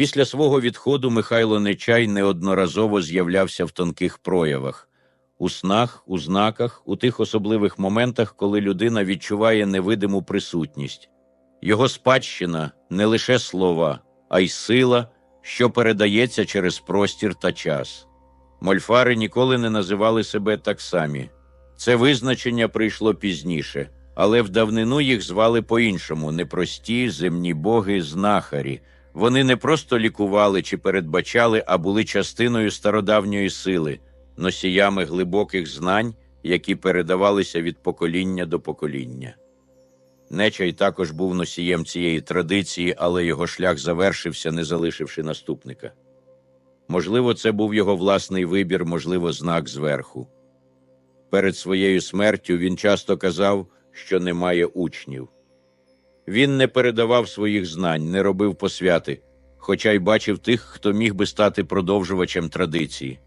Після свого відходу Михайло Нечай неодноразово з'являвся в тонких проявах у снах, у знаках, у тих особливих моментах, коли людина відчуває невидиму присутність. Його спадщина не лише слова, а й сила, що передається через простір та час. Мольфари ніколи не називали себе так самі. Це визначення прийшло пізніше, але в давнину їх звали по-іншому непрості земні боги знахарі. Вони не просто лікували чи передбачали, а були частиною стародавньої сили, носіями глибоких знань, які передавалися від покоління до покоління. Нечай також був носієм цієї традиції, але його шлях завершився, не залишивши наступника. Можливо, це був його власний вибір, можливо, знак зверху. Перед своєю смертю він часто казав, що немає учнів. Він не передавав своїх знань, не робив посвяти, хоча й бачив тих, хто міг би стати продовжувачем традиції.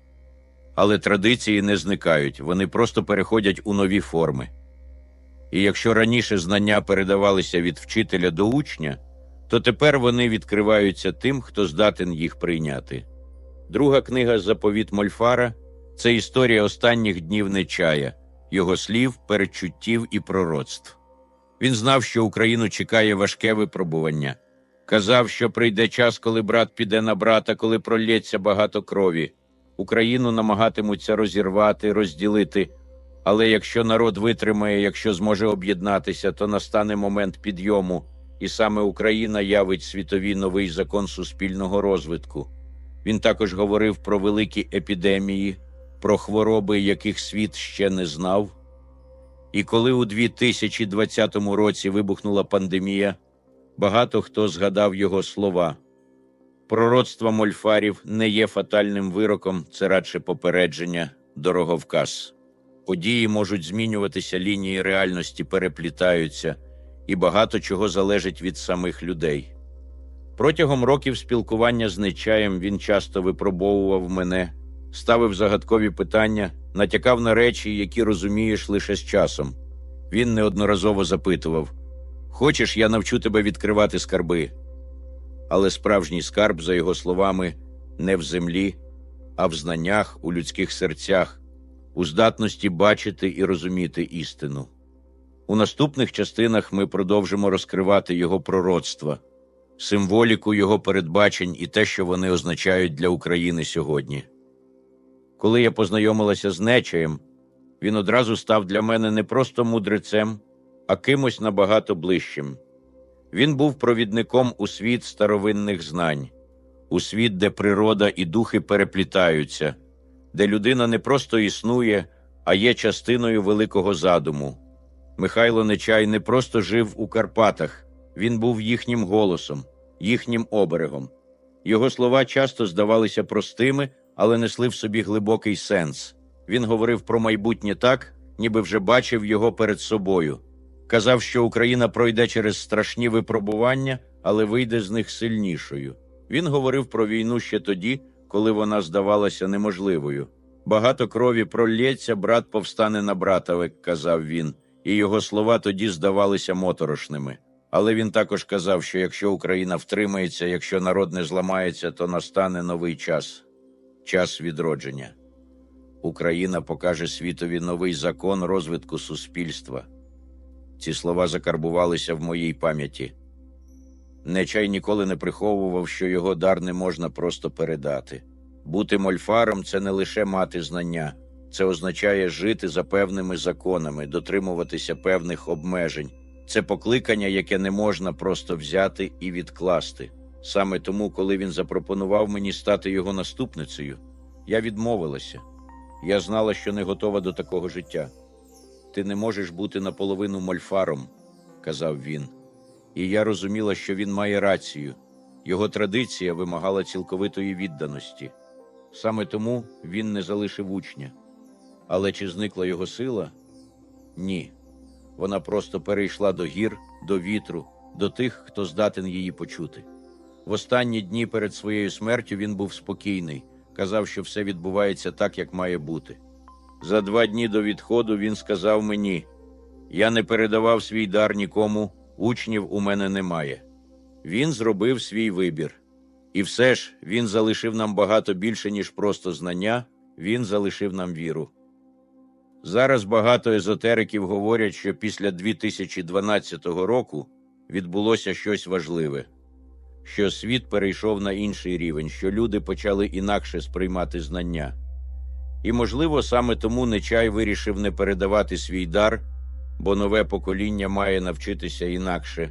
Але традиції не зникають, вони просто переходять у нові форми. І якщо раніше знання передавалися від вчителя до учня, то тепер вони відкриваються тим, хто здатен їх прийняти. Друга книга Заповіт Мольфара це історія останніх днів Нечая, його слів, передчуттів і пророцтв. Він знав, що Україну чекає важке випробування. Казав, що прийде час, коли брат піде на брата, коли пролється багато крові. Україну намагатимуться розірвати, розділити. Але якщо народ витримає, якщо зможе об'єднатися, то настане момент підйому, і саме Україна явить світові новий закон суспільного розвитку. Він також говорив про великі епідемії, про хвороби, яких світ ще не знав. І коли у 2020 році вибухнула пандемія, багато хто згадав його слова. Пророцтво мольфарів не є фатальним вироком, це радше попередження, дороговказ. Події можуть змінюватися, лінії реальності переплітаються, і багато чого залежить від самих людей. Протягом років спілкування з Нечаєм він часто випробовував мене, ставив загадкові питання, натякав на речі, які розумієш лише з часом. Він неодноразово запитував: Хочеш, я навчу тебе відкривати скарби? Але справжній скарб, за його словами, не в землі, а в знаннях, у людських серцях, у здатності бачити і розуміти істину. У наступних частинах ми продовжимо розкривати його пророцтва, символіку його передбачень і те, що вони означають для України сьогодні. Коли я познайомилася з Нечаєм, він одразу став для мене не просто мудрецем, а кимось набагато ближчим. Він був провідником у світ старовинних знань, у світ, де природа і духи переплітаються, де людина не просто існує, а є частиною великого задуму. Михайло Нечай не просто жив у Карпатах, він був їхнім голосом, їхнім оберегом. Його слова часто здавалися простими, але несли в собі глибокий сенс. Він говорив про майбутнє так, ніби вже бачив його перед собою. Казав, що Україна пройде через страшні випробування, але вийде з них сильнішою. Він говорив про війну ще тоді, коли вона здавалася неможливою. Багато крові пролється, брат повстане на братовик, казав він, і його слова тоді здавалися моторошними. Але він також казав, що якщо Україна втримається, якщо народ не зламається, то настане новий час час відродження. Україна покаже світові новий закон розвитку суспільства. Ці слова закарбувалися в моїй пам'яті. Нечай ніколи не приховував, що його дар не можна просто передати. Бути мольфаром це не лише мати знання, це означає жити за певними законами, дотримуватися певних обмежень. Це покликання, яке не можна просто взяти і відкласти. Саме тому, коли він запропонував мені стати його наступницею, я відмовилася. Я знала, що не готова до такого життя. Ти не можеш бути наполовину мольфаром, казав він. І я розуміла, що він має рацію. Його традиція вимагала цілковитої відданості. Саме тому він не залишив учня. Але чи зникла його сила? Ні. Вона просто перейшла до гір, до вітру, до тих, хто здатен її почути. В останні дні перед своєю смертю він був спокійний, казав, що все відбувається так, як має бути. За два дні до відходу він сказав мені: я не передавав свій дар нікому, учнів у мене немає. Він зробив свій вибір. І все ж він залишив нам багато більше, ніж просто знання, він залишив нам віру. Зараз багато езотериків говорять, що після 2012 року відбулося щось важливе, що світ перейшов на інший рівень, що люди почали інакше сприймати знання. І, можливо, саме тому Нечай вирішив не передавати свій дар, бо нове покоління має навчитися інакше,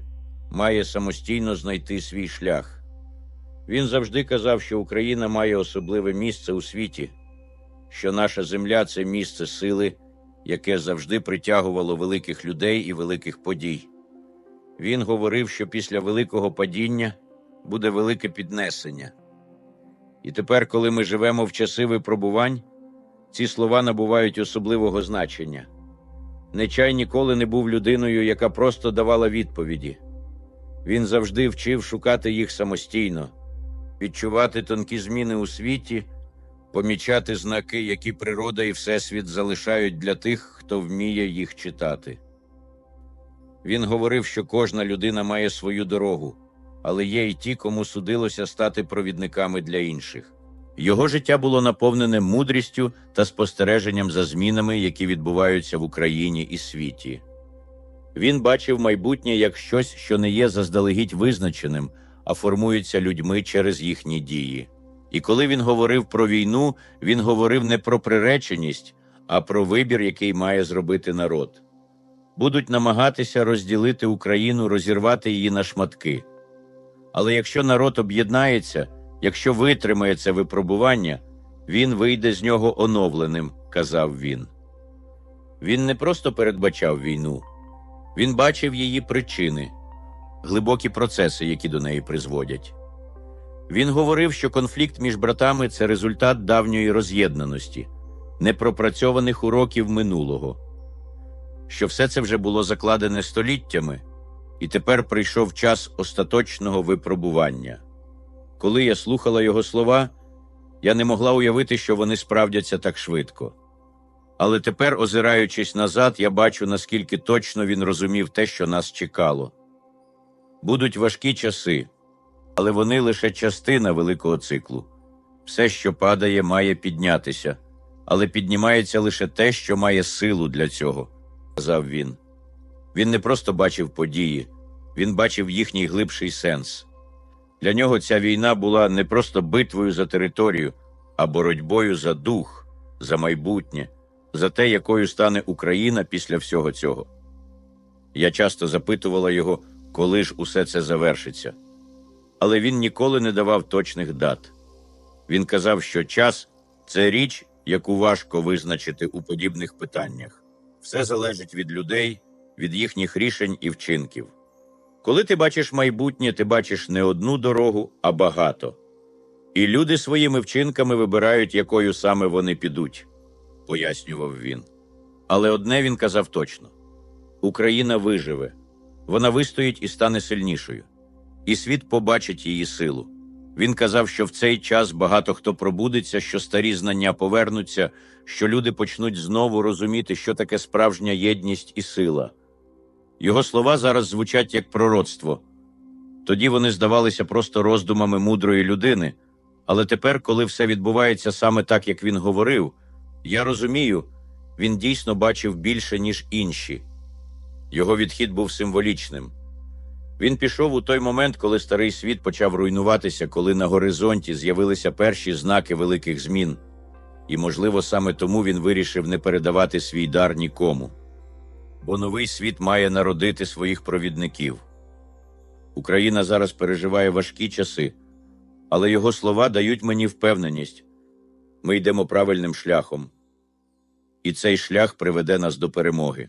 має самостійно знайти свій шлях. Він завжди казав, що Україна має особливе місце у світі, що наша земля це місце сили, яке завжди притягувало великих людей і великих подій. Він говорив, що після великого падіння буде велике піднесення. І тепер, коли ми живемо в часи випробувань, ці слова набувають особливого значення. Нечай ніколи не був людиною, яка просто давала відповіді. Він завжди вчив шукати їх самостійно, відчувати тонкі зміни у світі, помічати знаки, які природа і Всесвіт залишають для тих, хто вміє їх читати. Він говорив, що кожна людина має свою дорогу, але є й ті, кому судилося стати провідниками для інших. Його життя було наповнене мудрістю та спостереженням за змінами, які відбуваються в Україні і світі. Він бачив майбутнє як щось, що не є заздалегідь визначеним, а формується людьми через їхні дії. І коли він говорив про війну, він говорив не про приреченість, а про вибір, який має зробити народ. Будуть намагатися розділити Україну, розірвати її на шматки. Але якщо народ об'єднається, якщо витримає це випробування, він вийде з нього оновленим, казав він. Він не просто передбачав війну, він бачив її причини, глибокі процеси, які до неї призводять. Він говорив, що конфлікт між братами це результат давньої роз'єднаності, непропрацьованих уроків минулого, що все це вже було закладене століттями, і тепер прийшов час остаточного випробування. Коли я слухала його слова, я не могла уявити, що вони справдяться так швидко. Але тепер, озираючись назад, я бачу, наскільки точно він розумів те, що нас чекало. Будуть важкі часи, але вони лише частина великого циклу. Все, що падає, має піднятися, але піднімається лише те, що має силу для цього, сказав він. Він не просто бачив події, він бачив їхній глибший сенс. Для нього ця війна була не просто битвою за територію, а боротьбою за дух, за майбутнє, за те, якою стане Україна після всього цього. Я часто запитувала його, коли ж усе це завершиться. Але він ніколи не давав точних дат. Він казав, що час це річ, яку важко визначити у подібних питаннях. Все залежить від людей, від їхніх рішень і вчинків. Коли ти бачиш майбутнє, ти бачиш не одну дорогу, а багато. І люди своїми вчинками вибирають, якою саме вони підуть, пояснював він. Але одне він казав точно: Україна виживе, вона вистоїть і стане сильнішою, і світ побачить її силу. Він казав, що в цей час багато хто пробудеться, що старі знання повернуться, що люди почнуть знову розуміти, що таке справжня єдність і сила. Його слова зараз звучать як пророцтво. Тоді вони здавалися просто роздумами мудрої людини, але тепер, коли все відбувається саме так, як він говорив, я розумію, він дійсно бачив більше, ніж інші. Його відхід був символічним. Він пішов у той момент, коли старий світ почав руйнуватися, коли на горизонті з'явилися перші знаки великих змін, і, можливо, саме тому він вирішив не передавати свій дар нікому бо новий світ має народити своїх провідників. Україна зараз переживає важкі часи, але його слова дають мені впевненість ми йдемо правильним шляхом, і цей шлях приведе нас до перемоги.